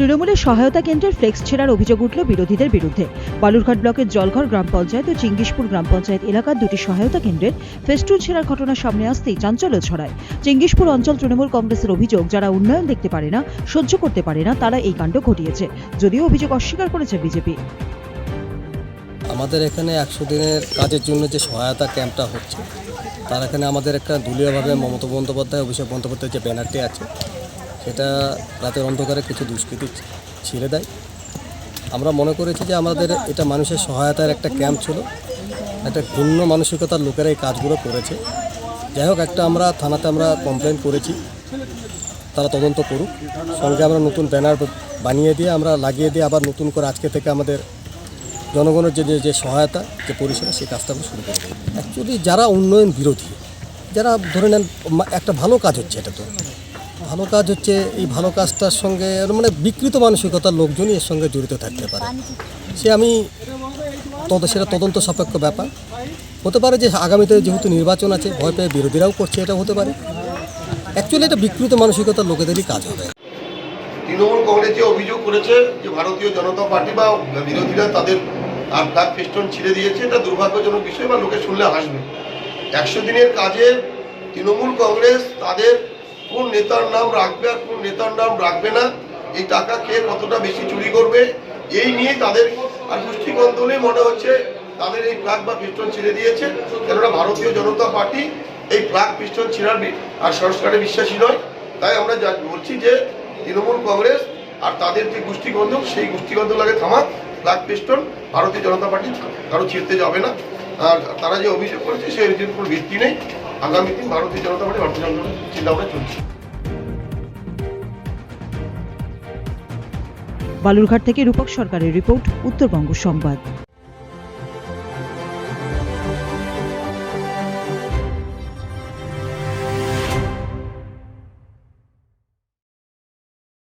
তৃণমূলের সহায়তা কেন্দ্রের ফ্লেক্স ছেড়ার অভিযোগ উঠল বিরোধীদের বিরুদ্ধে। বালুরঘাট ব্লকের জলঘর গ্রাম পঞ্চায়েত ও চিঙ্গিসপুর গ্রাম পঞ্চায়েত এলাকার দুটি সহায়তা কেন্দ্রের ফেস্টুন ছেড়ার ঘটনা সামনে আসতেই চাঞ্চল্য ছড়ায়। চিঙ্গিসপুর অঞ্চল তৃণমূল কংগ্রেসের অভিযোগ, যারা উন্নয়ন দেখতে পারে না, সহ্য করতে পারে না, তারা এই কাণ্ড ঘটিয়েছে। যদিও অভিযোগ অস্বীকার করেছে বিজেপি। আমাদের এখানে একশো দিনের কাজের জন্য যে সহায়তা ক্যাম্পটা হচ্ছে, তার এখানে আমাদের একটা দলীয়ভাবে মমতা বন্দ্যোপাধ্যায়, অভিষেক বন্দ্যোপাধ্যায়ের যে ব্যানারটি আছে সেটা রাতের অন্ধকারে কিছু দুষ্কৃতী ছিঁড়ে দেয়। আমরা মনে করেছি যে আমাদের এটা মানুষের সহায়তার একটা ক্যাম্প ছিল। একটা ভিন্ন মানসিকতার লোকেরা এই কাজগুলো করেছে। যাই হোক, একটা আমরা থানাতে আমরা কমপ্লেন করেছি। তারা তদন্ত করুক। সঙ্গে আমরা নতুন ব্যানার বানিয়ে দিয়ে, আমরা লাগিয়ে দিয়ে আবার নতুন করে আজকে থেকে আমাদের জনগণের যে, যে- সহায়তা, যে পরিষেবা, সেই কাজটা আমরা শুরু করব। অ্যাকচুয়ালি যারা উন্নয়ন বিরোধী, যারা ধরে নেন, একটা ভালো কাজ হচ্ছে এটা তো। ভালো কাজ হচ্ছে, এই ভালো কাজটার সঙ্গে মানে বিকৃত মানসিকতার লোকজনই এর সঙ্গে জড়িত থাকতে পারে। সে আমি তদ, সেটা তদন্ত সাপেক্ষ ব্যাপার। হতে পারে যে আগামীতে যেহেতু নির্বাচন আছে, ভয় পেয়ে বিরোধীরাও করছে, এটা হতে পারে। অ্যাকচুয়ালি এটা বিকৃত মানসিকতার লোকেদেরই কাজ হবে। তৃণমূল কংগ্রেস যে অভিযোগ করেছে যে ভারতীয় জনতা পার্টি বা বিরোধীরা তাদের আর ফ্ল্যাগ ফেস্টন ছিঁড়ে দিয়েছে, এটা দুর্ভাগ্যজনক বিষয় বা লোকে শুনলে হাসবে। একশো দিনের কাজে তৃণমূল কংগ্রেস তাদের কোন নেতার নাম রাখবে আর কোন নেতার নাম রাখবে না, এই টাকা কে কতটা বেশি চুরি করবে, এই নিয়ে তাদের আর হলেই মনে হচ্ছে তাদের এই ফ্ল্যাগ বা পিস্টন ছিঁড়ে দিয়েছে। কেননা ভারতীয় জনতা পার্টি এই ফ্ল্যাগ, পিস্টন ছিঁড়ার আর সংস্কারে বিশ্বাসী নয়। তাই আমরা যা বলছি যে তৃণমূল কংগ্রেস আর তাদের যে গোষ্ঠীগন্ধ সেই গোষ্ঠীগন্ধ লাগে থামাক, ফ্ল্যাগ, পিস্টন ভারতীয় জনতা পার্টি কারও ছিঁড়তে যাবে না। আর তারা যে অভিযোগ করেছে, সেই অভিযোগের কোনো ভিত্তি নেই। আগামী দিন ভারতীয় জনতা পার্টি ভারতীয় জনতা পার্টির চিন্তাভাবনা চলছে। বালুরঘাট থেকে রূপক সরকারের রিপোর্ট, উত্তরবঙ্গ সংবাদ।